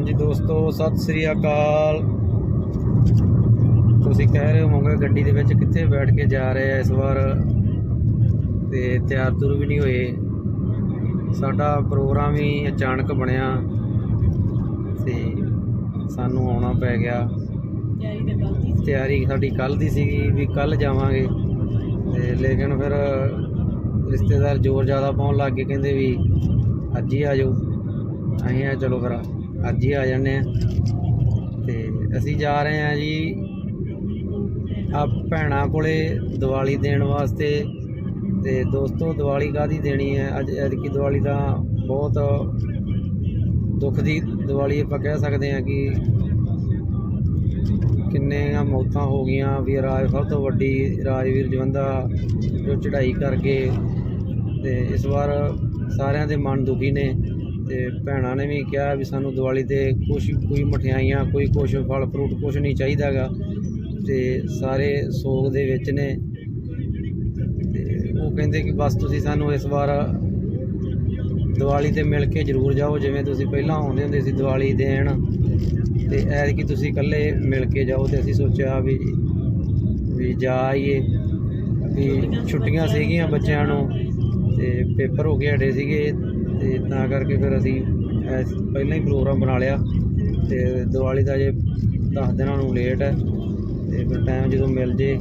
ਹਾਂਜੀ ਦੋਸਤੋ ਸਤਿ ਸ੍ਰੀ ਅਕਾਲ। ਤੁਸੀਂ ਕਹਿ ਰਹੇ ਹੋਵੋਗੇ ਗੱਡੀ ਦੇ ਵਿੱਚ ਕਿੱਥੇ ਬੈਠ ਕੇ ਜਾ ਰਹੇ ਆ ਇਸ ਵਾਰ? ਤੇ ਤਿਆਰ ਤੁਰ ਵੀ ਨਹੀਂ ਹੋਏ। ਸਾਡਾ ਪ੍ਰੋਗਰਾਮ ਹੀ ਅਚਾਨਕ ਬਣਿਆ ਤੇ ਸਾਨੂੰ ਆਉਣਾ ਪੈ ਗਿਆ। ਤਿਆਰੀ ਸਾਡੀ ਕੱਲ ਦੀ ਸੀਗੀ ਵੀ ਕੱਲ ਜਾਵਾਂਗੇ। ਤੇ ਲੇਕਿਨ ਫਿਰ ਰਿਸ਼ਤੇਦਾਰ ਜ਼ੋਰ ਜ਼ਿਆਦਾ ਪਾਉਣ ਲੱਗ ਗਏ ਕਹਿੰਦੇ ਵੀ ਅੱਜ ਹੀ ਆ ਜਾਓ। ਅਸੀਂ ਆ ਚਲੋ ਫਿਰ ਅੱਜ ਹੀ ਆ ਜਾਂਦੇ ਆ। ਤੇ ਅਸੀਂ ਜਾ ਰਹੇ ਆ ਜੀ ਆ ਭੈਣਾਂ ਕੋਲੇ ਦੀਵਾਲੀ ਦੇਣ ਵਾਸਤੇ। ਤੇ ਦੋਸਤੋ, ਦੀਵਾਲੀ ਕਾਦੀ ਦੇਣੀ ਹੈ? ਅੱਜ ਐਤਕੀ ਦੀਵਾਲੀ ਤਾਂ ਬਹੁਤ ਦੁੱਖ ਦੀ ਦੀਵਾਲੀ ਆਪਾਂ ਕਹਿ ਸਕਦੇ ਹਾਂ ਕਿ ਕਿੰਨੇ ਮੌਤਾਂ ਹੋ ਗਈਆਂ ਵੀ ਰਾਜ ਸਭ ਤੋਂ ਵੱਡੀ ਰਾਜਵੀਰ ਜਵੰਦਾ ਜੋ ਚੜ੍ਹਾਈ ਕਰਕੇ ਤੇ ਇਸ ਵਾਰ ਸਾਰਿਆਂ ਦੇ ਮਨ ਦੁਖੀ ਨੇ। ਤੇ ਭੈਣਾਂ ਨੇ ਵੀ ਕਿਹਾ ਵੀ ਸਾਨੂੰ ਦੀਵਾਲੀ ਤੇ ਕੁਛ ਕੋਈ ਮਠਿਆਈਆਂ, ਕੋਈ ਕੁਛ ਫਲ ਫਰੂਟ ਕੁਛ ਨਹੀਂ ਚਾਹੀਦਾਗਾ ਤੇ ਸਾਰੇ ਸੋਗ ਦੇ ਵਿੱਚ ਨੇ। ਤੇ ਉਹ ਕਹਿੰਦੇ ਕਿ ਬਸ ਤੁਸੀਂ ਸਾਨੂੰ ਇਸ ਵਾਰ ਦੀਵਾਲੀ ਤੇ ਮਿਲ ਕੇ ਜ਼ਰੂਰ ਜਾਓ, ਜਿਵੇਂ ਤੁਸੀਂ ਪਹਿਲਾਂ ਆਉਂਦੇ ਹੁੰਦੇ ਸੀ ਦੀਵਾਲੀ ਦੇਣ। ਤੇ ਐਤਕੀ ਤੁਸੀਂ ਇਕੱਲੇ ਮਿਲ ਕੇ ਜਾਓ ਤੇ ਅਸੀਂ ਸੋਚਿਆ ਵੀ ਵੀ ਜਾ ਆਈਏ। ਵੀ ਛੁੱਟੀਆਂ ਸੀਗੀਆਂ ਬੱਚਿਆਂ ਨੂੰ ਤੇ ਪੇਪਰ ਹੋ ਕੇ ਹਟੇ ਸੀਗੇ। ਤੇ ਤਾਂ ਕਰਕੇ ਫਿਰ ਅਸੀਂ ਐਸ- ਪਹਿਲਾਂ ਹੀ ਪ੍ਰੋਗਰਾਮ ਬਣਾ ਲਿਆ ਤੇ ਦੀਵਾਲੀ ਦਾ ਜੇ 10 ਦਿਨਾਂ ਨੂੰ ਲੇਟ ਹੈ ਤੇ ਫਿਰ ਟਾਈਮ ਜਦੋਂ ਮਿਲ ਜੇ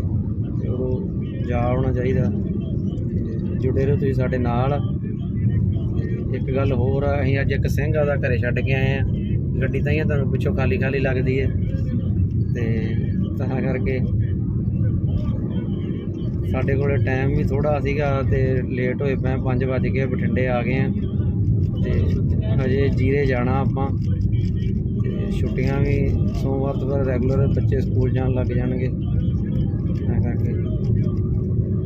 ਤੇ ਉਦੋਂ ਜਾ ਆਉਣਾ ਚਾਹੀਦਾ। ਤੇ ਜੁੜੇ ਰਹੋ ਤੁਸੀਂ ਸਾਡੇ ਨਾਲ। ਇੱਕ ਗੱਲ ਹੋਰ ਆ, ਅਸੀਂ ਅੱਜ ਇੱਕ ਸਿੰਘ ਆਦਾ ਘਰੇ ਛੱਡ ਕੇ ਆਏ ਆ। ਗੱਡੀ ਤਾਂ ਹੀ ਆ, ਤੁਹਾਨੂੰ ਪਿੱਛੋਂ ਖਾਲੀ ਖਾਲੀ ਲੱਗਦੀ ਹੈ। ਤੇ ਤਾਂ ਕਰਕੇ ਸਾਡੇ ਕੋਲੇ ਟਾਈਮ ਵੀ ਥੋੜਾ ਸੀਗਾ ਤੇ ਲੇਟ ਹੋਏ ਪਏ 5 ਵਜ ਗਏ, ਬਠਿੰਡੇ ਆ ਗਏ ਆ। ਤੇ ਹਜੇ ਜੀਰੇ ਜਾਣਾ ਆਪਾਂ। ਤੇ ਛੁੱਟੀਆਂ ਵੀ ਸੋਮਵਾਰ ਤੋਂ ਬਾਅਦ ਰੈਗੂਲਰ ਬੱਚੇ ਸਕੂਲ ਜਾਣ ਲੱਗ ਜਾਣਗੇ। ਤਾਂ ਕਰਕੇ।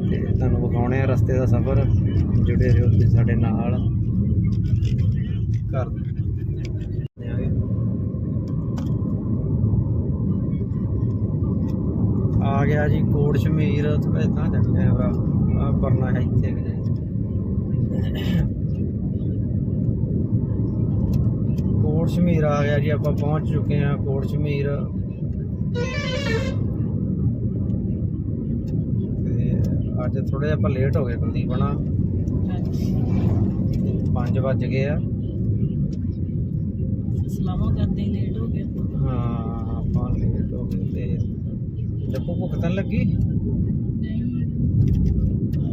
ਤੇ ਤੁਹਾਨੂੰ ਵਿਖਾਉਣੇ ਆ ਰਸਤੇ ਦਾ ਸਫ਼ਰ। ਜੁੜੇ ਰਹੋ ਤੁਸੀਂ ਸਾਡੇ ਨਾਲ। ਘਰ। ਆ ਗਿਆ ਜੀ ਕੋਟ ਸ਼ਮੀਰ। ਥੋੜਾ ਤਾਂ ਜਾ ਕੈਮਰਾ ਆ ਪਰਨਾ ਹੈ ਇੱਥੇ ਕਿਤੇ ਕੋਟ ਸ਼ਮੀਰ ਆ ਗਿਆ ਜੀ ਆਪਾਂ ਪਹੁੰਚ ਚੁੱਕੇ ਹਾਂ ਕੋਟ ਸ਼ਮੀਰ। ਤੇ ਅੱਜ ਥੋੜੇ ਆਪਾਂ ਲੇਟ ਹੋ ਗਏ ਕੁਲਦੀਪ ਹਨਾ 5 ਵੱਜ ਗਏ ਆ। ਸਲਾਮਾਂ ਕਰਦੇ ਲੇਟ ਹੋ ਗਿਆ ਹਾਂ ਆਪਾਂ ਲੇਟ ਹੋ ਗਏ ਤੇ ਜੱਪੂ ਭੁੱਖ ਤਾਂ ਲੱਗੀ?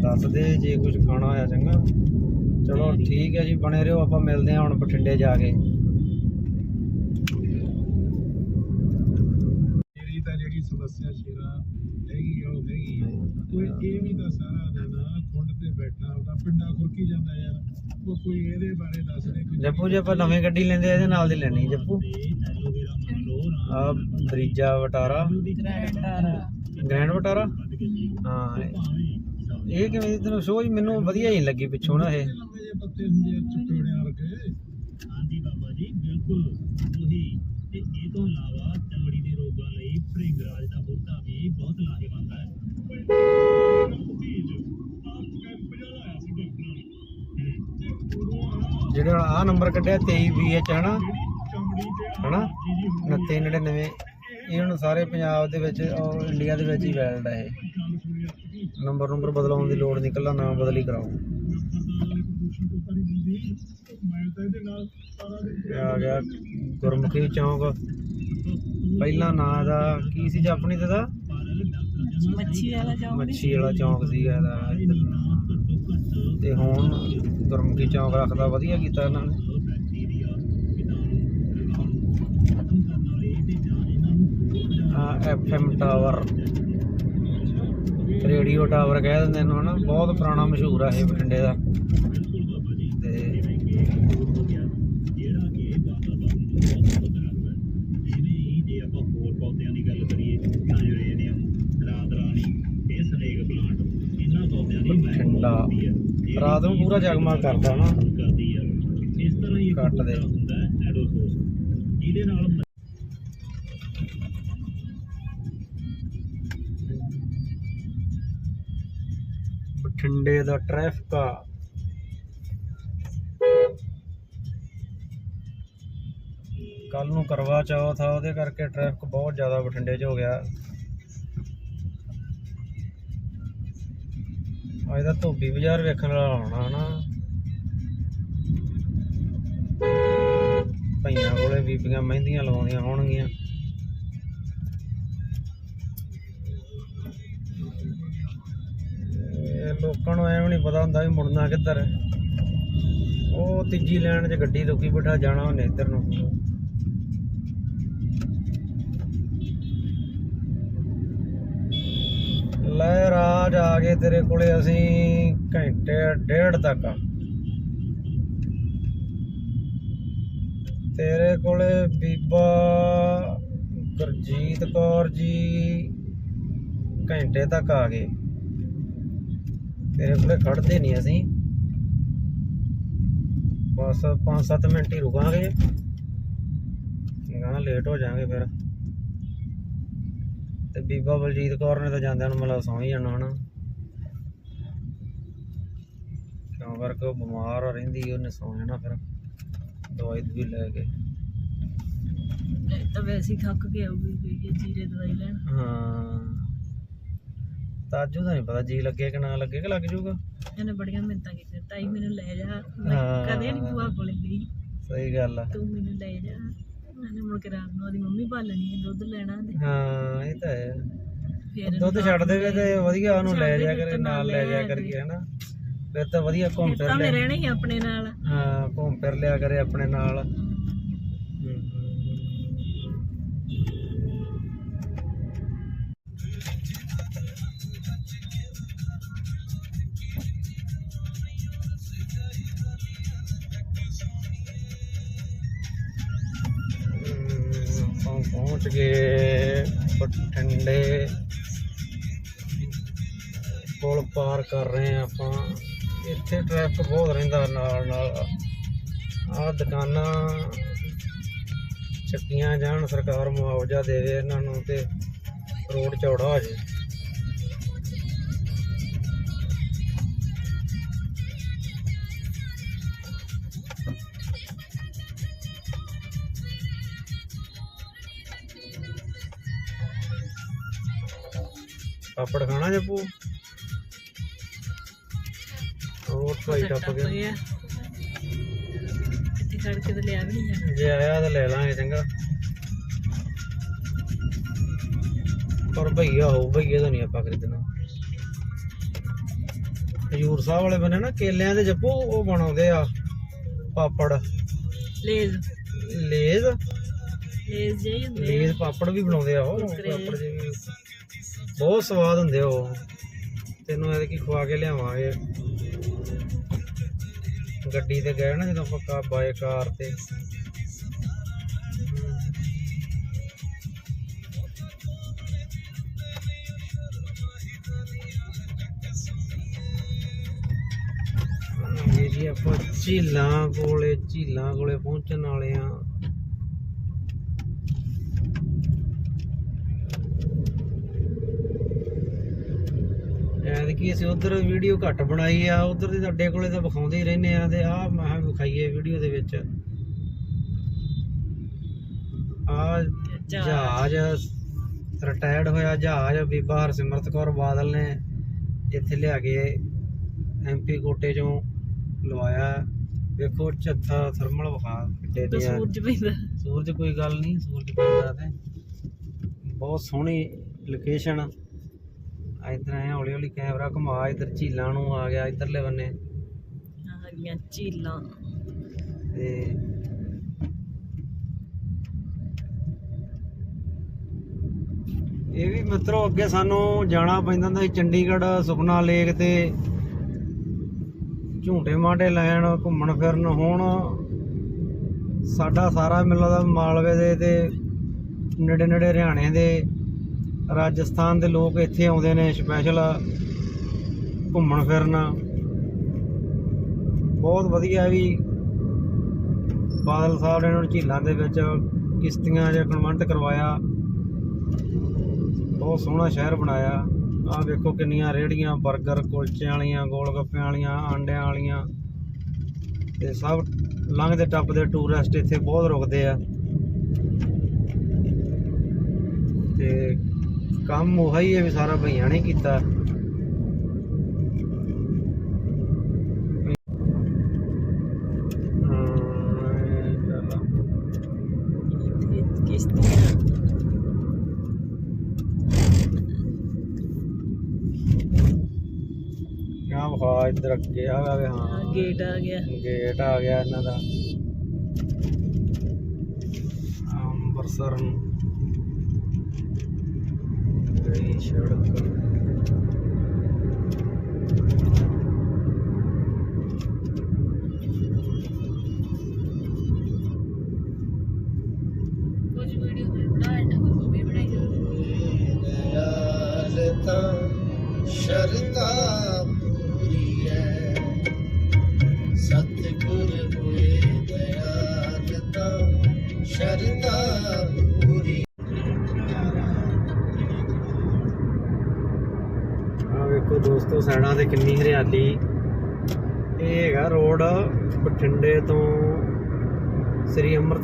ਦੱਸ ਦੇ ਜੇ ਕੁਝ ਖਾਣਾ ਹੋਇਆ ਚੰਗਾ। ਚਲੋ ਠੀਕ ਹੈ ਜੀ ਬਣੇ ਰਹੋ ਆਪਾਂ ਮਿਲਦੇ ਹਾਂ ਹੁਣ ਬਠਿੰਡੇ ਜਾ ਕੇ ਮੇਰੀ ਤਾਂ ਜਿਹੜੀ ਸਮੱਸਿਆ ਸ਼ੇਰਾ ਹੈਗੀ ਆ ਉਹ ਹੈਗੀ ਆ ਕੋਈ ਇਹ ਵੀ ਤਾਂ ਸਾਰਾ ਦਿਨ ਖੁੰਡ ਤੇ ਬੈਠਾ ਉਹਦਾ ਪਿੰਡਾ ਖੁਰਕੀ ਜਾਂਦਾ ਯਾਰ ਉਹ ਕੋਈ ਇਹਦੇ ਬਾਰੇ ਦੱਸ ਦੇ ਕੋਈ ਜੱਪੂ ਜੇ ਆਪਾਂ ਨਵੀਂ ਗੱਡੀ ਲੈਂਦੇ ਆ ਇਹਦੇ ਨਾਲ ਦੀ ਲੈਣੀ ਜੱਪੂ। ਆ ਬਰੀਜਾ ਵਟਾਰਾ। ਗ੍ਰੈਂਡ ਵਟਾਰਾ? ਹਾਂ ਇਹ। ਕਿਵੇਂ ਦੀ ਤੈਨੂੰ ਸੋਚ ਮੈਨੂੰ ਵਧੀਆ ਹੀ ਲੱਗੀ ਪਿੱਛੋਂ ਨਾ ਇਹ। ਪੱਤੇ ਹੁੰਦੇ ਆ ਵਰਗੇ। ਹਾਂਜੀ ਬਾਬਾ ਜੀ ਬਿਲਕੁਲ ਉਹੀ ਤੇ ਇਹ ਤੋਂ ਇਲਾਵਾ ਚਮੜੀ ਦੇ ਰੋਗਾਂ ਲਈ ਭ੍ਰਿੰਗਰਾਜ ਦਾ ਬੂਟਾ ਵੀ ਬਹੁਤ ਲਾਹੇਵੰਦ ਹੈ ਜਿਹੜਾ ਆ ਨੰਬਰ ਕੱਢਿਆ 23BH ਹਨਾ ਚਮੜੀ ਤੇ ਹਨਾ 2999 ਇਹ ਹੁਣ ਸਾਰੇ ਪੰਜਾਬ ਦੇ ਵਿੱਚ ਔਰ ਇੰਡੀਆ ਦੇ ਵਿੱਚ ਹੀ ਵੈਲਿਡ ਹੈ ਇਹ। ਨੰਬਰ ਨੰਬਰ ਬਦਲਾਉਣ ਦੀ ਲੋੜ ਨਹੀਂ ਕੱਲਾ ਨਾਮ ਬਦਲੀ ਕਰਾਓ। ਆ ਗਿਆ ਗੁਰਮੁਖੀ ਚੌਂਕ। ਪਹਿਲਾ ਨਾਂ ਦਾ ਕੀ ਸੀ ਜੀ ਆਪਣੀ ਦਾ? ਮੱਛੀ ਵਾਲਾ ਜਾਉਂਦੀ ਮੱਛੀ ਵਾਲਾ ਚੌਂਕ ਸੀਗਾ ਇਹਦਾ। ਤੇ ਹੁਣ ਗੁਰਮੁਖੀ ਚੌਂਕ ਰੱਖਦਾ, ਵਧੀਆ ਕੀਤਾ ਇਹਨਾਂ ਨੇ। ਆ ਐਫਐਮ ਟਾਵਰ। ਰੇਡੀਓ ਟਾਵਰ ਕਹਿ ਦਿੰਦੇ ਇਹਨੂੰ ਹਨਾ, ਬਹੁਤ ਪੁਰਾਣਾ ਮਸ਼ਹੂਰ ਆ ਇਹ ਬਠਿੰਡੇ ਦਾ ਤੇ ਜਿਹੜਾ ਕਿ ਬਾਬਾ ਬਾਬੂ ਨੂੰ ਬਹੁਤ ਬਹੁਤ ਰੱਖਦਾ ਜਿਵੇਂ ਹੀ ਜੇ ਆਪਾਂ ਹੋਰ ਪੌਦਿਆਂ ਦੀ ਗੱਲ ਕਰੀਏ ਯੂਰੇਨੀਅਮ ਰਾਦਰਾਣੀ ਇਹ ਸਨੇਕ ਪਲਾਂਟ ਇਹਨਾਂ ਪੌਦਿਆਂ ਦੀ ਮਹਿਕ ਬਠਿੰਡਾ ਹੁੰਦੀ ਹੈ ਜਿਹੜੀ ਰਾਤ ਨੂੰ ਪੂਰਾ ਜਗਮਗ ਕਰਦਾ ਨਾ ਕਰਦੀ ਹੈ ਇਸ ਤਰ੍ਹਾਂ ਹੀ ਕੱਟ ਦੇ। ਹੁੰਦਾ ਐਡੋਸੋਸ ਇਹਦੇ ਨਾਲ ਬਠਿੰਡੇ ਦਾ ਟ੍ਰੈਫਿਕ ਆ। ਕੱਲ ਨੂੰ ਕਰਵਾ ਚੌਥ ਆ, ਉਹਦੇ ਕਰਕੇ ਟ੍ਰੈਫਿਕ ਬਹੁਤ ਜ਼ਿਆਦਾ ਬਠਿੰਡੇ 'ਚ ਹੋ ਗਿਆ। ਅੱਜ ਦਾ ਧੋਬੀ ਬਾਜ਼ਾਰ ਵੇਖਣ ਵਾਲਾ ਹੋਣਾ ਹਨਾ। ਭਈਆਂ ਕੋਲੇ ਬੀਬੀਆਂ ਮਹਿੰਦੀਆਂ ਲਗਾਉਂਦੀਆਂ ਹੋਣਗੀਆਂ। ਲੋਕਾਂ ਨੂੰ ਐਵੇਂ ਨਹੀਂ ਪਤਾ ਹੁੰਦਾ ਵੀ ਮੁੜਨਾ ਕਿੱਧਰ ਹੈ। ਉਹ ਤੀਜੀ ਲੈਣ 'ਚ ਗੱਡੀ ਰੁਕੀ ਬਿਠਾ ਜਾਣਾ ਉਹਨੇ ਇੱਧਰ ਨੂੰ। ਲੈ ਰਾਜ ਆ ਗਏ ਤੇਰੇ ਕੋਲੇ ਅਸੀਂ ਘੰਟੇ, ਡੇਢ ਤੱਕ। ਤੇਰੇ ਕੋਲੇ ਬੀਬਾ ਗੁਰਜੀਤ ਕੌਰ ਜੀ ਘੰਟੇ ਤੱਕ ਆ ਗਏ। ਤੇਰੇ ਕੋਲੇ ਖੜਦੇ ਨਹੀਂ ਅਸੀਂ। ਬਸ 5-7 ਮਿੰਟ ਹੀ ਰੁਕਾਂਗੇ। ਗਾਣਾ ਲੇਟ ਹੋ ਜਾਾਂਗੇ ਫਿਰ। ਤੇ ਬੀਬਾ ਬਲਜੀਤ ਕੌਰ ਨੇ ਤਾਂ ਜਾਂਦਿਆਂ ਨੂੰ ਮਤਲਬ ਸੌਂ ਹੀ ਜਾਣਾ ਹਨਾ। ਕਿਉਂ ਕਰਕੇ ਉਹ ਬਿਮਾਰ ਰਹਿੰਦੀ ਉਹਨੇ ਸੌਂ ਜਾਣਾ ਫਿਰ ਦਵਾਈ ਵੀ ਲੈ ਕੇ। ਤਾਂ ਵੈਸੇ ਥੱਕ ਕੇ ਗਈ ਹੈ ਜੀਰੇ ਦਵਾਈ ਲੈਣ। ਹਾਂ। ਤਾਜੂ ਦਾ ਨਹੀਂ ਪਤਾ ਜੀ ਲੱਗੇ ਕਿ ਨਾ ਲੱਗੇ ਕਿ ਲੱਗ ਜਾਊਗਾ ਇਹਨੇ ਬੜੀਆਂ ਮਿੰਤਾਂ ਕੀਤੀਆਂ ਤਾਈ ਮੈਨੂੰ ਲੈ ਜਾ। ਮੈਂ ਹਾਂ। ਕਦੇ ਨਹੀਂ ਭੂਆ ਕੋਲੇ ਗਈ। ਸਹੀ ਗੱਲ ਆ। ਤੂੰ ਮੈਨੂੰ ਲੈ ਜਾ। ਉਹਨੇ ਮੁੜ ਕੇ ਰਾਤ ਨੂੰ ਉਹਦੀ ਮੰਮੀ ਭਾਲਣੀ ਹੈ ਦੁੱਧ ਲੈਣਾ ਤੇ ਹਾਂ ਇਹ ਤਾਂ ਹੈ। ਫਿਰ ਦੁੱਧ ਛੱਡ ਦੇਵੇ ਤੇ ਵਧੀਆ ਉਹਨੂੰ ਲੈ ਜਾ ਕਰੇ ਨਾਲ ਲੈ ਜਾ ਕਰੀਏ ਹਨਾ? ਫਿਰ ਤਾਂ ਵਧੀਆ ਘੁੰਮ ਫਿਰ ਤਾਂ ਰਹਿਣਾ ਹੀ ਆਪਣੇ ਨਾਲ। ਹਾਂ ਘੁੰਮ ਫਿਰ ਲਿਆ ਕਰੇ ਆਪਣੇ ਨਾਲ। ਪਹੁੰਚ ਗਏ ਬਠਿੰਡੇ ਪੁਲ ਪਾਰ ਕਰ ਰਹੇ ਆ ਆਪਾਂ। ਇੱਥੇ ਟ੍ਰੈਫਿਕ ਬਹੁਤ ਰਹਿੰਦਾ ਨਾਲ ਨਾਲ। ਆਹ ਦੁਕਾਨਾਂ ਚੱਕੀਆਂ ਜਾਣ, ਸਰਕਾਰ ਮੁਆਵਜ਼ਾ ਦੇਵੇ ਇਹਨਾਂ ਨੂੰ ਤੇ ਰੋਡ ਚੌੜਾ ਹੋ ਜਾਵੇ ਪਾਪੜ ਖਾਣਾ ਜੱਪੂ ਰੋਡ ਭਾਈ ਟੱਪ ਗਿਆ। ਇੱਥੇ ਖੜ ਕੇ ਤੇ ਲਿਆ ਵੀ ਨਹੀਂ ਜਾਣਾ ਜੇ ਆਇਆ ਤਾਂ ਲੈ ਲਾਂਗੇ ਚੰਗਾ। ਪਰ ਭਈਆ ਹੋ ਭਈਆ ਤਾਂ ਨਹੀਂ ਆਪਾਂ ਖਰੀਦਣਾ। ਹਜੂਰ ਸਾਹਿਬ ਵਾਲੇ ਬੰਨੇ ਨਾ ਕੇਲਿਆਂ ਦੇ ਜੱਪੂ ਉਹ ਬਣਾਉਂਦੇ ਆ ਪਾਪੜ। ਲੇਜ਼। ਲੇਜ਼? ਲੇਜ਼ ਆ। ਲੇਜ਼ ਪਾਪੜ ਵੀ ਬਣਾਉਂਦੇ ਆ ਉਹ। ਪਾਪੜ ਵੀ। ਬਹੁਤ ਸਵਾਦ ਹੁੰਦੇ ਉਹ। ਤੈਨੂੰ ਇਹਦੇ ਕੀ ਖਵਾ ਕੇ ਲਿਆਵਾਂਗੇ? ਗੱਡੀ ਤੇ ਗਏ ਨਾ ਜਦੋਂ ਆਪਾਂ ਕਾ ਬਾਏ ਕਾਰ ਤੇ। ਇਹ ਜੀ, ਆਪਾਂ ਝੀਲਾਂ ਕੋਲੇ ਝੀਲਾਂ ਕੋਲੇ ਪਹੁੰਚਣ ਵਾਲੇ ਆ ਐਤਕੀ ਅਸੀਂ ਉਧਰ ਵੀਡੀਓ ਘੱਟ ਬਣਾਈ ਆ ਉਧਰ ਦੇ ਅੱਡੇ ਕੋਲੇ ਤਾਂ ਵਿਖਾਉਂਦੇ ਹੀ ਰਹਿੰਦੇ ਆ ਤੇ ਆਹ ਮੈਂ ਵਿਖਾਈਏ ਵੀਡੀਓ ਦੇ ਵਿੱਚ। ਆ ਜਹਾਜ਼। ਰਿਟਾਇਰਡ ਹੋਇਆ ਜਹਾਜ਼ ਬੀਬਾ ਹਰਸਿਮਰਤ ਕੌਰ ਬਾਦਲ ਨੇ ਇੱਥੇ ਲਿਆ ਕੇ ਐਮਪੀ ਕੋਟੇ ਚੋਂ ਲਵਾਇਆ। ਵੇਖੋ ਚੱਥਾ ਥਰਮਲ ਵਿਖਾ ਕਿੱਡੇ ਦੀਆਂ। ਸੂਰਜ ਪੈਂਦਾ। ਸੂਰਜ ਕੋਈ ਗੱਲ ਨਹੀਂ ਸੂਰਜ ਪੈਂਦਾ ਤੇ। ਬਹੁਤ ਸੋਹਣੀ ਲੋਕੇਸ਼ਨ ਇਧਰ ਆਇਆ ਹੌਲੀ ਹੌਲੀ ਕੈਮਰਾ ਘੁਮਾ ਇਧਰ ਝੀਲਾਂ ਨੂੰ ਆ ਗਿਆ ਇਧਰਲੇ ਬੰਨੇ। ਆ ਗਈਆਂ ਝੀਲਾਂ। ਤੇ ਇਹ ਵੀ ਮਿੱਤਰੋ ਅੱਗੇ ਸਾਨੂੰ ਜਾਣਾ ਪੈਂਦਾ ਹੁੰਦਾ ਸੀ ਚੰਡੀਗੜ੍ਹ ਸੁਖਨਾ ਲੇਕ ਤੇ। ਝੂਟੇ ਮਾਟੇ ਲੈਣ ਘੁੰਮਣ ਫਿਰਨ ਹੁਣ। ਸਾਡਾ ਸਾਰਾ ਮੇਲਾ ਦਾ ਮਾਲਵੇ ਦੇ ਤੇ ਨੇੜੇ ਨੇੜੇ ਹਰਿਆਣੇ ਦੇ। ਰਾਜਸਥਾਨ ਦੇ ਲੋਕ ਇੱਥੇ ਆਉਂਦੇ ਨੇ ਸਪੈਸ਼ਲ ਘੁੰਮਣ ਫਿਰਨ। ਬਹੁਤ ਵਧੀਆ ਵੀ ਬਾਦਲ ਸਾਹਿਬ ਨੇ ਇਹਨਾਂ ਨੂੰ ਝੀਲਾਂ ਦੇ ਵਿੱਚ ਕਿਸ਼ਤੀਆਂ ਜਾਂ ਕਨਵੈਂਟ ਕਰਵਾਇਆ। ਬਹੁਤ ਸੋਹਣਾ ਸ਼ਹਿਰ ਬਣਾਇਆ। ਆਹ ਵੇਖੋ ਕਿੰਨੀਆਂ ਰੇੜੀਆਂ 버ਗਰ ਕੁਲਚਿਆਂ ਵਾਲੀਆਂ ਗੋਲ ਗੱਪਿਆਂ ਵਾਲੀਆਂ, ਆਂਡਿਆਂ ਵਾਲੀਆਂ। ਤੇ ਸਭ ਲੰਘਦੇ ਟੱਪਦੇ ਟੂਰਿਸਟ ਇੱਥੇ ਬਹੁਤ ਰੁਕਦੇ ਆ। ਤੇ ਕੰਮ ਉਹੀ ਹੈ ਵੀ ਸਾਰਾ ਭਈਆਂ ਨੇ ਕੀਤਾ। ਹਾਂ ਆ। ਵਖਾ ਇੱਧਰ ਅੱਗੇ ਆ ਹਾਂ। ਹਾਂ ਗੇਟ ਆ ਗਿਆ। ਗੇਟ ਆ ਗਿਆ ਇਹਨਾਂ ਦਾ। ਅੰਮ੍ਰਿਤਸਰ ਨੂੰ। ਗਈ ਸੜਕ ਕੁਝ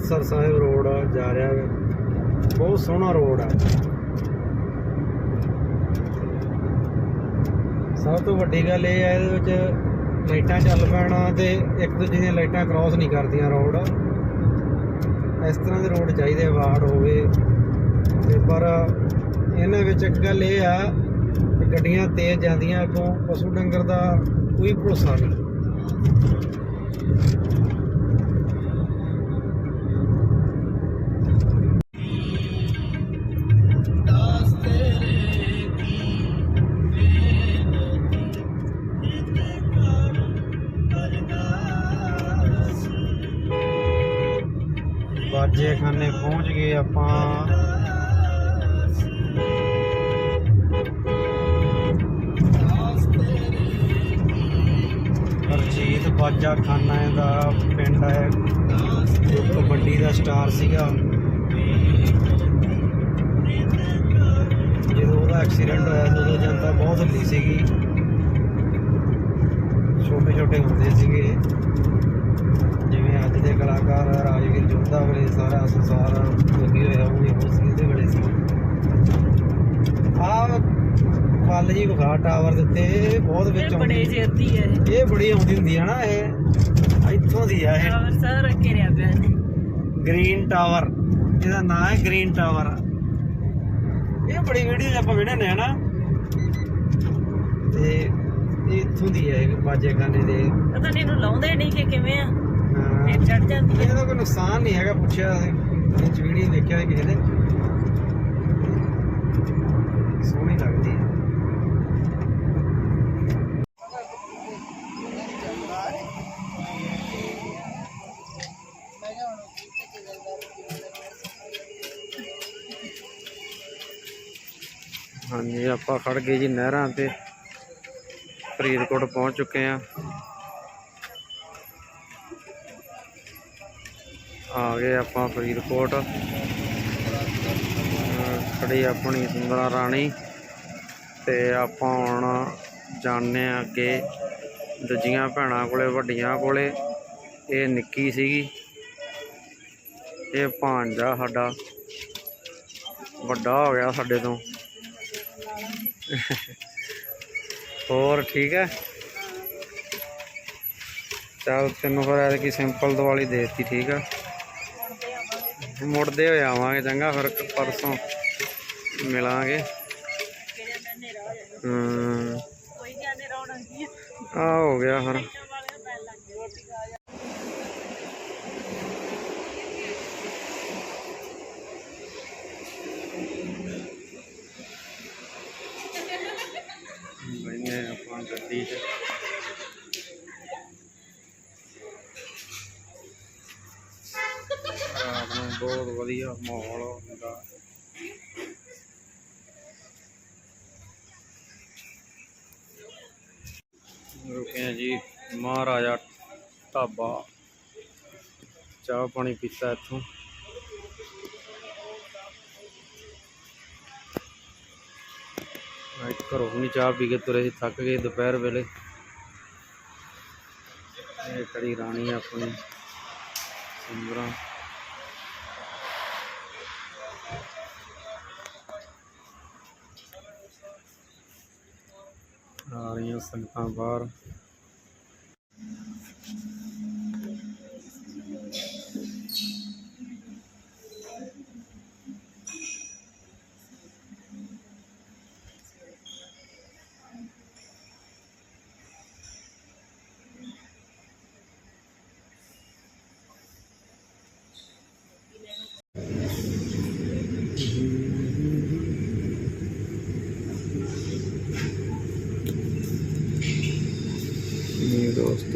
ਅੰਮ੍ਰਿਤਸਰ ਸਾਹਿਬ ਰੋਡ ਜਾ ਰਿਹਾ ਹੈ ਬਹੁਤ ਸੋਹਣਾ ਰੋਡ ਹੈ ਸਭ ਤੋਂ ਵੱਡੀ ਗੱਲ ਇਹ ਹੈ ਇਹਦੇ ਵਿੱਚ ਲਾਈਟਾਂ ਚੱਲ ਪੈਣਾ ਤੇ ਇੱਕ ਦੂਜੇ ਦੀਆਂ ਲਾਈਟਾਂ ਕ੍ਰਾਸ ਨਹੀਂ ਕਰਦੀਆਂ ਰੋਡ। ਇਸ ਤਰ੍ਹਾਂ ਦੇ ਰੋਡ ਚਾਹੀਦੇ ਵਾਰਡ ਹੋਵੇ। ਤੇ ਪਰ ਇਹਨਾਂ ਵਿੱਚ ਇੱਕ ਗੱਲ ਇਹ ਆ ਗੱਡੀਆਂ ਤੇਜ਼ ਜਾਂਦੀਆਂ, ਅੱਗੋਂ ਪਸ਼ੂ ਡੰਗਰ ਦਾ ਕੋਈ ਭਰੋਸਾ ਨਹੀਂ। ਬਾਜੇ ਪਹੁੰਚ ਗਏ ਆਪਾਂ। ਹਰਜੀਤ ਬਾਜਾ ਖਾਨਾ ਦਾ ਪਿੰਡ ਹੈ। ਜੋ ਕਬੱਡੀ ਦਾ ਸਟਾਰ ਸੀਗਾ। ਜਦੋਂ ਉਹਦਾ ਐਕਸੀਡੈਂਟ ਹੋਇਆ ਉਦੋਂ ਜਨਤਾ ਬਹੁਤ ਹੱਲੀ ਸੀਗੀ। ਛੋਟੇ ਛੋਟੇ ਹੁੰਦੇ ਸੀਗੇ। ਜਿਵੇਂ ਅੱਜ ਦੇ ਕਲਾਕਾਰ ਰਾਜਵੀਰ ਜੋਧਾ ਵੇਲੇ ਸਾਰਾ ਸੰਸਾਰ ਲੱਗੀ ਹੋਇਆ ਉਹ ਵੀ ਉਸ ਦੇ ਵੇਲੇ ਸੀ। ਆਹ ਪੱਲ ਜੀ ਵਿਖਾ ਟਾਵਰ ਦੇ ਉੱਤੇ ਇਹ ਬਹੁਤ ਵਿੱਚ ਇਹ ਬੜੇ ਦੀ ਹੈ ਇਹ। ਬੜੀ ਆਉਂਦੀ ਹੁੰਦੀ ਹੈ ਨਾ ਇਹ। ਇੱਥੋਂ ਦੀ ਆ ਇਹ। ਟਾਵਰ ਸਾਰਾ ਘੇਰਿਆ ਪਿਆ ਨੇ ਗ੍ਰੀਨ ਟਾਵਰ ਇਹਦਾ ਨਾਮ ਹੈ ਗ੍ਰੀਨ ਟਾਵਰ। ਇਹ ਬੜੀ ਵੀਡੀਓ ਆਪਾਂ ਵੇਖਣੇ ਆ ਨਾ। ਤੇ ਇਹ ਇੱਥੋਂ ਦੀ ਹੈ ਬਾਜੇ ਖਾਨੇ ਦੇ। ਪਤਾ ਨਹੀਂ ਇਹਨੂੰ ਲਾਉਂਦੇ ਨਹੀਂ ਕਿ ਕਿਵੇਂ ਆ। ਇਹ ਚੜ ਜਾਂਦੀ ਹੈ। ਇਹਦਾ ਕੋਈ ਨੁਕਸਾਨ ਨਹੀਂ ਹੈਗਾ ਪੁੱਛਿਆ ਇਹ ਚ ਵੀਡੀਓ ਦੇਖਿਆ ਕਿਸੇ ਦੇ? ਸੋਹਣੀ ਲੱਗਦੀ ਹੈ। ਹਾਂਜੀ ਆਪਾਂ ਖੜ ਗਏ ਜੀ ਨਹਿਰਾਂ ਤੇ। ਫਰੀਦਕੋਟ ਪਹੁੰਚ ਚੁੱਕੇ ਆ ਆ ਗਏ ਆਪਾਂ ਫਰੀਦਕੋਟ। ਖੜੀ ਆਪਣੀ ਸੁੰਦਰਾ ਰਾਣੀ। ਤੇ ਆਪਾਂ ਹੁਣ ਜਾਣਦੇ ਆ ਅੱਗੇ ਦੂਜੀਆਂ ਭੈਣਾਂ ਕੋਲੇ, ਵੱਡੀਆਂ ਕੋਲੇ। ਇਹ ਨਿੱਕੀ ਸੀਗੀ। ਇਹ ਭਾਂਜਾ ਸਾਡਾ। ਵੱਡਾ ਹੋ ਗਿਆ ਸਾਡੇ ਤੋਂ। ਹੋਰ ਠੀਕ ਹੈ ਚੱਲ ਤੈਨੂੰ ਫਿਰ ਐਤਕੀ ਸਿੰਪਲ ਦੀਵਾਲੀ ਦਿੱਤੀ ਠੀਕ ਆ? ਮੁੜਦੇ ਹੋਏ ਆਵਾਂਗੇ ਚੰਗਾ ਫਿਰ ਪਰਸੋਂ ਮਿਲਾਂਗੇ। ਹੈ। ਆ ਹੋ ਗਿਆ ਫਿਰ ਵਾਲੇ ਪੈਣ ਲੱਗ ਗਏ ਰੋਟੀ ਖਾ ਜਾ ਬੈਨੇ ਆਪਾਂ ਗੱਡੀ 'ਚ ਰਾਤ ਨੂੰ ਬਹੁਤ ਵਧੀਆ ਮਾਹੌਲ ਹੁੰਦਾ ਰੁਕੇ ਹਾਂ ਜੀ, ਮਹਾਰਾਜਾ ਢਾਬਾ। ਚਾਹ ਪਾਣੀ ਪੀਤਾ ਇੱਥੋਂ। ਅੱਜ ਘਰੋਂ ਵੀ ਨੀ ਚਾਹ ਪੀ ਕੇ ਤੁਰੇ ਸੀ, ਥੱਕ ਗਏ ਦੁਪਹਿਰ ਵੇਲੇ। ਇਹ ਕੜੀ ਰਾਣੀ ਆਪਣੀ। ਸਿੰਗਰਾਂ ਸੰਗਤਾਂ ਬਾਹਰ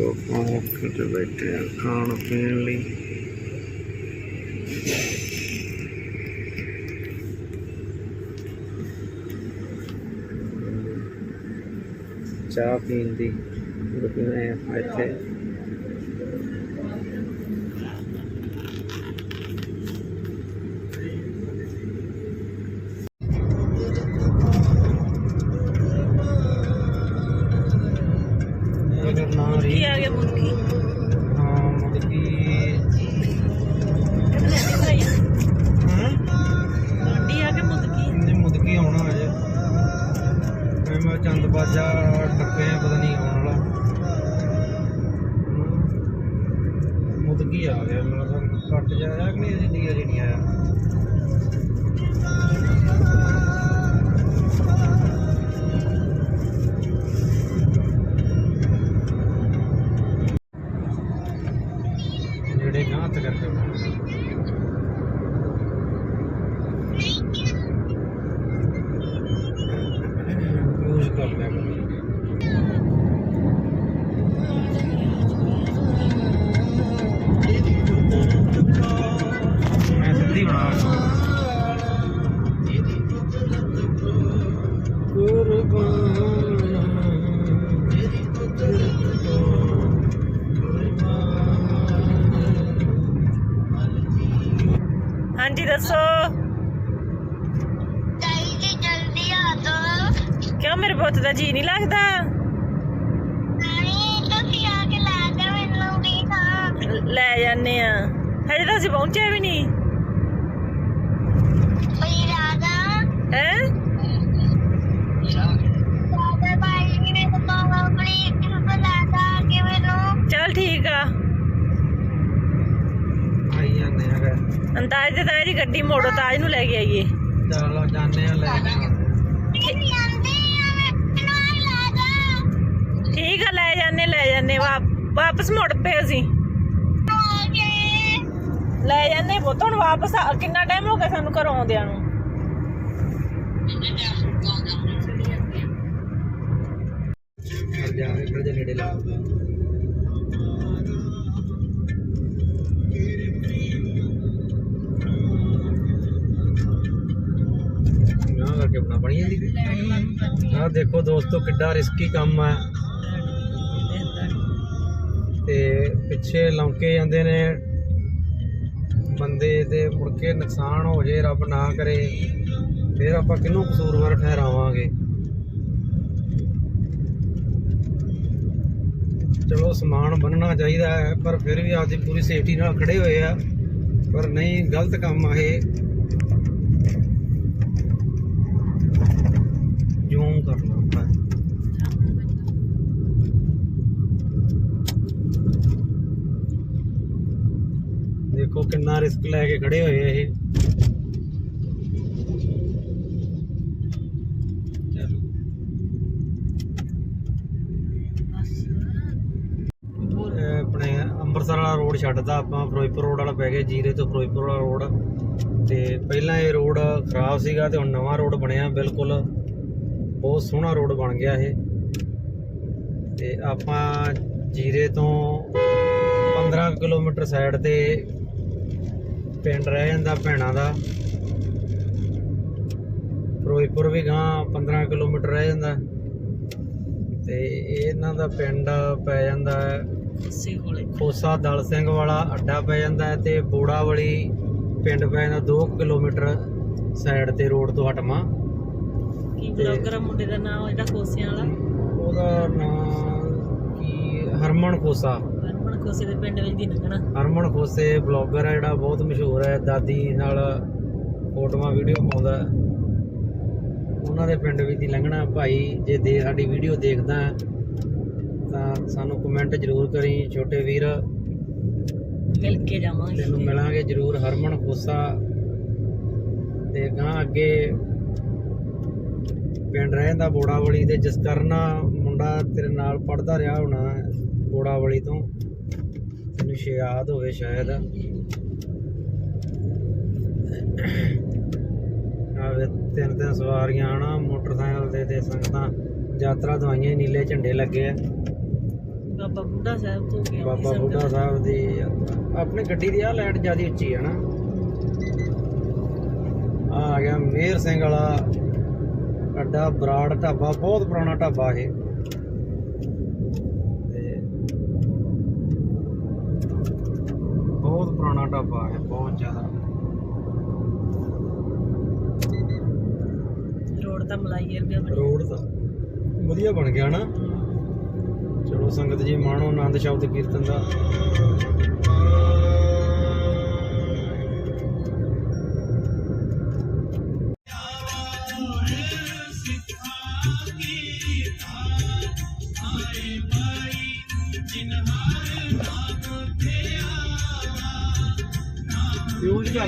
ਇਹ ਦੋਸਤੋ ਤੇ ਬੈਠੇ ਆ ਖਾਣ ਪੀਣ ਲਈ। ਚਾਹ ਪੀਣ ਦੀ ਰੁਕਨੇ ਆ ਇੱਥੇ। ਹਾਂਜੀ ਦੱਸੋ। ਜਲਦੀ ਜਲਦੀ ਆ ਦੋ ਕਿਉਂ ਮੇਰੇ ਪੁੱਤ ਦਾ ਜੀ ਨਹੀਂ ਲੱਗਦਾ? ਨਹੀਂ ਤੁਸੀਂ ਆ ਕੇ ਲੈ ਜਾ ਮੈਨੂੰ ਵੀ ਲੈ ਜਾਂਦੇ ਆ। ਹਜੇ ਤਾਂ ਅਸੀਂ ਪਹੁੰਚੇ ਵੀ ਨਹੀਂ ਕੋਈ ਰਾਜਾ ਹੈ ਰਾਜਾ ਭਾਈ ਨੇ ਮੈਨੂੰ ਕਹੋ ਪਲੀਜ਼ ਕਿਉਂ ਲੈ ਜਾ ਕੇ ਮੈਨੂੰ ਚਲ ਠੀਕ ਆ ਆਈ ਜਾਂਦੇ ਅੰਤਾਜ ਤੇ ਤਾਜ ਦੀ ਗੱਡੀ ਮੋੜੋ ਤਾਜ ਨੂੰ ਲੈ ਕੇ ਆਈਏ। ਚਲੋ ਜਾਂਦੇ ਆ ਲੈ ਠੀਕ ਆ ਲੈ ਜਾਂਦੇ ਲੈ ਜਾਂਦੇ ਵਾ- ਵਾਪਸ ਮੁੜ ਪਏ ਅਸੀਂ। ਲੈ ਜਾਂਦੇ ਪੁੱਤ ਹੁਣ ਵਾਪਸ ਕਿੰਨਾ ਟਾਈਮ ਹੋ ਗਿਆ ਸਾਨੂੰ ਘਰੋਂ ਆਉਂਦਿਆਂ ਨੂੰ? ਜੇ ਨੇੜੇ ਲਾ ਕਰਕੇ ਆਪਣਾ ਬਣੀ ਜਾਂਦੀ ਆਹ ਦੇਖੋ ਦੋਸਤੋ ਕਿੱਡਾ ਰਿਸਕੀ ਕੰਮ ਹੈ ਤੇ ਪਿੱਛੇ ਲੌਂਕੇ ਜਾਂਦੇ ਨੇ। ਬੰਦੇ ਤੇ ਮੁੜ ਕੇ ਨੁਕਸਾਨ ਹੋ ਜੇ, ਰੱਬ ਨਾ ਕਰੇ, ਫਿਰ ਆਪਾਂ ਕਿਹਨੂੰ ਕਸੂਰਵਾਰ ਠਹਿਰਾਵਾਂਗੇ? ਚਲੋ ਸਮਾਨ ਬੰਨਣਾ ਚਾਹੀਦਾ ਹੈ, ਪਰ ਫਿਰ ਵੀ ਆਪਦੀ ਪੂਰੀ ਸੇਫਟੀ ਨਾਲ ਖੜੇ ਹੋਏ ਆ। ਪਰ ਨਹੀਂ, ਗਲਤ ਕੰਮ ਆ ਇਹ ਜੂਮ ਕਰ ਲਓ ਆਪਾਂ ਦੇਖੋ ਕਿੰਨਾ ਰਿਸਕ ਲੈ ਕੇ ਖੜੇ ਹੋਏ ਆ ਇਹ। ਆਪਣੇ ਅੰਮ੍ਰਿਤਸਰ ਵਾਲਾ ਰੋਡ ਛੱਡਦਾ ਆਪਾਂ, ਫਿਰੋਜ਼ਪੁਰ ਰੋਡ ਵਾਲਾ ਪੈ ਗਿਆ, ਜੀਰੇ ਤੋਂ ਫਿਰੋਜ਼ਪੁਰ ਵਾਲਾ ਰੋਡ। ਤੇ ਪਹਿਲਾਂ ਇਹ ਰੋਡ ਖਰਾਬ ਸੀਗਾ ਤੇ ਹੁਣ ਨਵਾਂ ਰੋਡ ਬਣਿਆ ਬਿਲਕੁਲ। ਬਹੁਤ ਸੋਹਣਾ ਰੋਡ ਬਣ ਗਿਆ ਇਹ। ਤੇ ਆਪਾਂ ਜੀਰੇ ਤੋਂ 15 ਕਿਲੋਮੀਟਰ ਸਾਈਡ ਤੇ ਪਿੰਡ ਰਹਿ ਜਾਂਦਾ ਭੈਣਾਂ ਦਾ। ਫਿਰੋਜ਼ਪੁਰ ਵੀ ਗਾਂ 15 ਕਿਲੋਮੀਟਰ ਰਹਿ ਜਾਂਦਾ। ਤੇ ਇਹਨਾਂ ਦਾ ਪਿੰਡ ਪੈ ਜਾਂਦਾ ਖੋਸਾ ਦਲ ਸਿੰਘ ਵਾਲਾ ਅੱਡਾ ਪੈ ਜਾਂਦਾ ਹੈ ਤੇ ਬੋੜਾ ਵਾਲੀ ਪਿੰਡ ਪੈ ਜਾਂਦਾ 2 ਕਿਲੋਮੀਟਰ ਸਾਈਡ ਤੇ ਰੋਡ ਤੋਂ ਹਟਵਾ। ਬਲੌਗਰ ਆ ਮੁੰਡੇ ਦਾ ਨਾਮ ਜਿਹੜਾ ਖੋਸਿਆਂ ਵਾਲਾ। ਉਹਦਾ ਨਾਮ ਕੀ? ਹਰਮਨ ਖੋਸਾ। ਹਰਮਨ ਖੋਸੇ ਦੇ ਪਿੰਡ ਵਿੱਚ ਦੀ ਲੰਘਣਾ ਹਰਮਨ ਖੋਸੇ ਬਲੌਗਰ ਹੈ ਜਿਹੜਾ ਬਹੁਤ ਮਸ਼ਹੂਰ ਹੈ ਦਾਦੀ ਨਾਲ ਫੋਟੋਆਂ ਵੀਡੀਓ ਪਾਉਂਦਾ। ਉਹਨਾਂ ਦੇ ਪਿੰਡ ਵੀ ਦੀ ਲੰਘਣਾ। ਭਾਈ ਜੇ ਦੇ ਸਾਡੀ ਵੀਡੀਓ ਦੇਖਦਾ ਤਾਂ ਸਾਨੂੰ ਕਮੈਂਟ ਜ਼ਰੂਰ ਕਰੀ ਛੋਟੇ ਵੀਰ। ਮਿਲ ਕੇ ਜਾਵਾਂਗੇ। ਤੈਨੂੰ ਮਿਲਾਂਗੇ ਜ਼ਰੂਰ। ਹਰਮਨ ਖੋਸਾ ਤੇ ਗਾਂ ਅੱਗੇ ਪਿੰਡ ਰਹਿੰਦਾ ਬੋੜਾਵਲੀ ਤੇ ਜਸਕਰਨਾ ਮੁੰਡਾ ਤੇਰੇ ਨਾਲ ਪੜਦਾ ਰਿਹਾ ਹੋਣਾ ਬੋੜਾਵਲੀ ਤੋਂ। ਤੈਨੂੰ ਯਾਦ ਹੋਵੇ ਸ਼ਾਇਦ। ਆਵੇ ਤਿੰਨ ਤਿੰਨ ਸਵਾਰੀਆਂ ਹਨਾ ਮੋਟਰਸਾਈਕਲ ਤੇ ਤੇ ਸੰਗਤਾਂ ਯਾਤਰਾ ਦਵਾਈਆਂ ਨੀਲੇ ਝੰਡੇ ਲੱਗੇ ਆ। ਬਾਬਾ ਬੁੱਢਾ ਸਾਹਿਬ ਤੋਂ ਗਿਆ ਬਾਬਾ ਬੁੱਢਾ ਸਾਹਿਬ ਦੀ। ਆਪਣੀ ਗੱਡੀ ਦੀ ਆ ਲਾਈਟ ਜ਼ਿਆਦਾ ਉੱਚੀ ਹੈ ਨਾ। ਆ ਗਿਆ ਮੇਰ ਸਿੰਘ ਵਾਲਾ। ਅੱਡਾ ਬਰਾੜ ਢਾਬਾ ਬਹੁਤ ਪੁਰਾਣਾ ਢਾਬਾ ਇਹ। ਬਹੁਤ ਪੁਰਾਣਾ ਢਾਬਾ ਹੈ ਬਹੁਤ ਜ਼ਿਆਦਾ। ਰੋਡ ਤਾਂ ਮਲਾਈ ਏਰੀਆ ਬਣੀ ਰੋਡ ਤਾਂ ਵਧੀਆ ਬਣ ਗਿਆ ਨਾ। ਚਲੋ ਸੰਗਤ ਜੀ ਮਾਣੋ ਆਨੰਦ ਸ਼ਬਦ ਕੀਰਤਨ ਦਾ।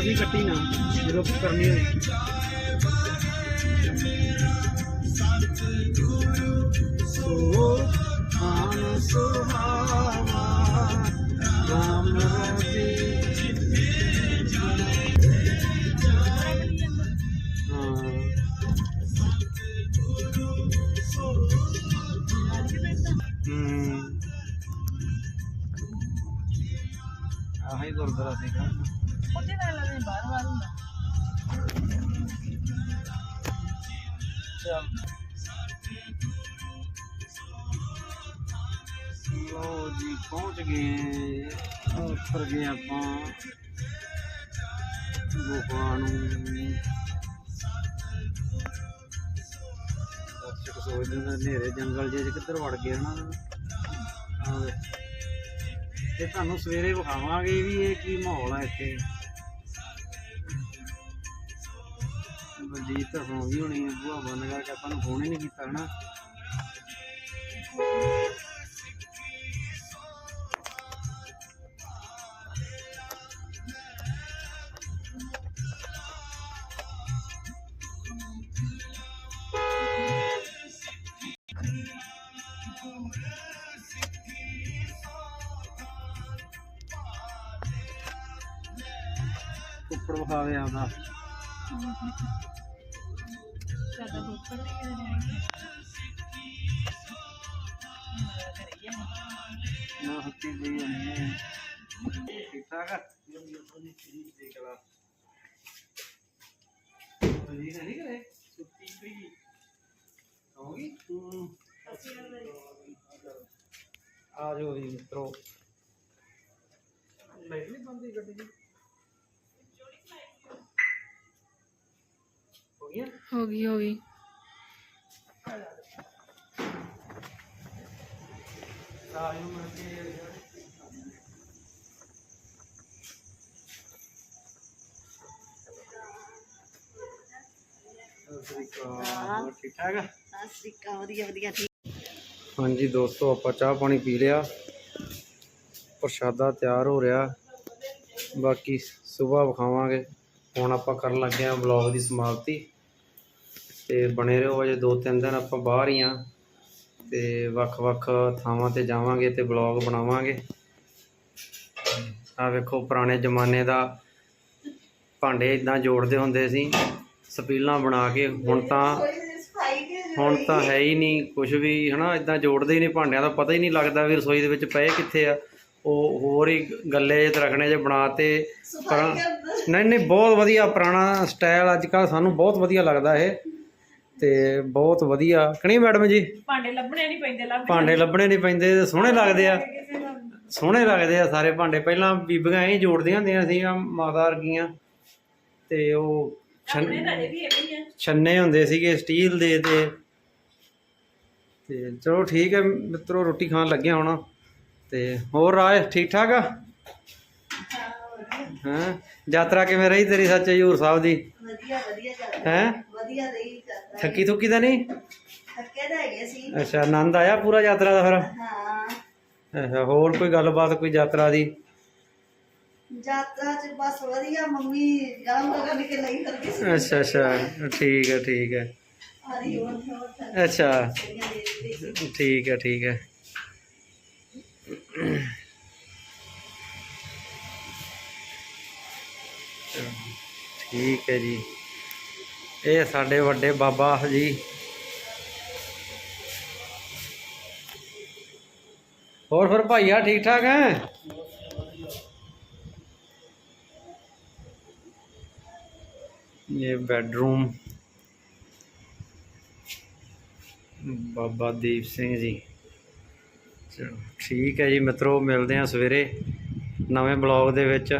ਯੂਜ਼ ਕਰਦੀ ਕੱਟੀ ਨਾ ਜਦੋਂ ਕਰਨੀ ਹੋਈ। ਚੱਲ ਲੋ ਜੀ, ਪਹੁੰਚ ਗਏ ਉੱਪਰ ਗਏ ਆਪਾਂ। ਗੁਫਾ ਨੂੰ। ਦਰਸ਼ਕ ਸੋਚਦੇ ਨੇ ਹਨੇਰੇ ਜੰਗਲ ਜਿਹੇ ਕਿੱਧਰ ਵੜ ਗਏ ਹਨਾ? ਤੇ ਤੁਹਾਨੂੰ ਸਵੇਰੇ ਵਿਖਾਵਾਂਗੇ ਵੀ ਇਹ ਕੀ ਮਾਹੌਲ ਆ ਇੱਥੇ। ਬਲਜੀਤ ਤਾਂ ਸੌਂ ਗਈ ਹੋਣੀ ਹੈ ਬੁਆ ਬੰਦ ਕਰਕੇ ਆਪਾਂ ਨੂੰ ਫੋਨ ਹੀ ਨਹੀਂ ਕੀਤਾ, ਹਨਾ? ਉੱਪਰ ਵਿਖਾਵੇ ਆਉਂਦਾ ਆ ਦੇਖ ਲਾ ਜੀ ਨਹੀਂ ਕਰੇ ਸੁੱਤੀ ਪਈ ਹੋਗੀ ਹੂੰ ਆ ਜਾਓ ਜੀ ਮਿੱਤਰੋ ਲਾਈਟ ਨਹੀਂ ਬੰਦੀ ਗੱਡੀ ਦੀ ਹੋ ਗਿਆ ਹੋ ਗਈ ਹੋ। ਗਈ ਆ ਜਾਓ ਮਿਲ ਕੇ ਸਤਿ ਸ੍ਰੀ ਅਕਾਲ ਠੀਕ ਠਾਕ ਆ ਵਧੀਆ ਵਧੀਆ ਠੀਕ। ਹਾਂਜੀ ਦੋਸਤੋ ਆਪਾਂ ਚਾਹ ਪਾਣੀ ਪੀ ਲਿਆ। ਪ੍ਰਸ਼ਾਦਾ ਤਿਆਰ ਹੋ ਰਿਹਾ। ਬਾਕੀ ਸਵੇਰ ਵਿਖਾਵਾਂਗੇ। ਹੁਣ ਆਪਾਂ ਕਰਨ ਲੱਗੇ ਹਾਂ ਵਲੌਗ ਦੀ ਸਮਾਪਤੀ। ਤੇ ਬਣੇ ਰਹੋ ਅਜੇ ਦੋ ਤਿੰਨ ਦਿਨ ਆਪਾਂ ਬਾਹਰ ਹੀ ਆ ਤੇ ਵੱਖ-ਵੱਖ ਥਾਵਾਂ ਤੇ ਜਾਵਾਂਗੇ ਤੇ ਵਲੌਗ ਬਣਾਵਾਂਗੇ। ਆ ਵੇਖੋ ਪੁਰਾਣੇ ਜ਼ਮਾਨੇ ਦਾ ਭਾਂਡੇ ਇਦਾਂ ਜੋੜਦੇ ਹੁੰਦੇ ਸੀ ਸਪੀਲਾਂ ਬਣਾ ਕੇ ਹੁਣ ਤਾਂ ਹੁਣ ਤਾਂ ਹੈ ਹੀ ਨਹੀਂ ਕੁਝ ਵੀ ਹਨਾ ਇਦਾਂ ਜੋੜਦੇ ਹੀ ਨਹੀਂ ਭਾਂਡਿਆਂ ਦਾ ਪਤਾ ਹੀ ਨਹੀਂ ਲੱਗਦਾ ਵੀ ਰਸੋਈ ਦੇ ਵਿੱਚ ਪਏ ਕਿੱਥੇ ਆ। ਉਹ ਹੋਰ ਹੀ ਗੱਲੇ ਜਿਹੇ ਰੱਖਣੇ ਜੇ ਬਣਾਤੇ ਪਰ ਨਹੀਂ ਨਹੀਂ ਬਹੁਤ ਵਧੀਆ ਪੁਰਾਣਾ ਸਟਾਈਲ ਅੱਜ ਕੱਲ ਸਾਨੂੰ ਬਹੁਤ ਵਧੀਆ ਲੱਗਦਾ ਇਹ। ਤੇ ਬਹੁਤ ਵਧੀਆ। ਕਣੀ ਮੈਡਮ ਜੀ? ਭਾਂਡੇ ਲੱਭਣੇ ਨਹੀਂ ਪੈਂਦੇ ਲੱਭ ਭਾਂਡੇ ਲੱਭਣੇ ਨਹੀਂ ਪੈਂਦੇ ਤੇ ਸੋਹਣੇ ਲੱਗਦੇ ਆ। ਸੋਹਣੇ ਲੱਗਦੇ ਆ ਸਾਰੇ ਭਾਂਡੇ। ਪਹਿਲਾਂ ਬੀਬੀਆਂ ਐਂ ਜੋੜਦੀਆਂ ਹੁੰਦੀਆਂ ਸੀ ਮਾਤਾ ਵਰਗੀਆਂ। ਤੇ ਉਹ ਛੰਨੇ ਹੁੰਦੇ ਸੀਗੇ ਸਟੀਲ ਦੇ ਤੇ। ਤੇ ਚਲੋ ਠੀਕ ਹੈ ਮਿੱਤਰੋ ਰੋਟੀ ਖਾਣ ਲੱਗਿਆ ਹੁਣ। ਤੇ ਹੋਰ ਰਾਜ ਠੀਕ ਠਾਕ ਆ? ਹਾਂ? ਯਾਤਰਾ ਕਿਵੇਂ ਰਹੀ ਤੇਰੀ ਸੱਚ ਹਜ਼ੂਰ ਸਾਹਿਬ ਦੀ? ਵਧੀਆ ਵਧੀਆ ਚੱਲ ਹੈ? ਵਧੀਆ ਰਹੀ ਚੱਲਦਾ ਥੱਕੀ ਥੁੱਕੀ ਤਾਂ ਨਹੀਂ? ਥੱਕੇ ਤਾਂ ਹੈਗੇ ਸੀ। ਅੱਛਾ ਆਨੰਦ ਆਇਆ ਪੂਰਾ ਯਾਤਰਾ ਦਾ ਫਿਰ? ਹਾਂ। ਅੱਛਾ ਹੋਰ ਕੋਈ ਗੱਲਬਾਤ ਕੋਈ ਯਾਤਰਾ ਦੀ? ਯਾਤਰਾ ਚ ਬਸ ਵਧੀਆ ਮੰਮੀ ਗਰਮ ਗਰਮ ਕੇ ਲਈ ਕਰਦੀ ਸੀ। ਅੱਛਾ ਅੱਛਾ ਠੀਕ ਹੈ ਠੀਕ ਹੈ। ਹਰੀ ਹੋਰ ਹੋਰ ਅੱਛਾ। ਠੀਕ ਹੈ ਠੀਕ ਹੈ। ਠੀਕ ਹੈ ਜੀ। ਇਹ ਸਾਡੇ ਵੱਡੇ ਬਾਬਾ ਜੀ। ਹੋਰ ਫਿਰ ਭਾਈਆ ਠੀਕ ਠਾਕ ਹੈ? ਇਹ ਬੈਡਰੂਮ। ਬਾਬਾ ਦੀਪ ਸਿੰਘ ਜੀ। ਚਲੋ ਠੀਕ ਹੈ ਜੀ ਮਿੱਤਰੋ, ਮਿਲਦੇ ਆ ਸਵੇਰੇ ਨਵੇਂ ਬਲੌਗ ਦੇ ਵਿੱਚ।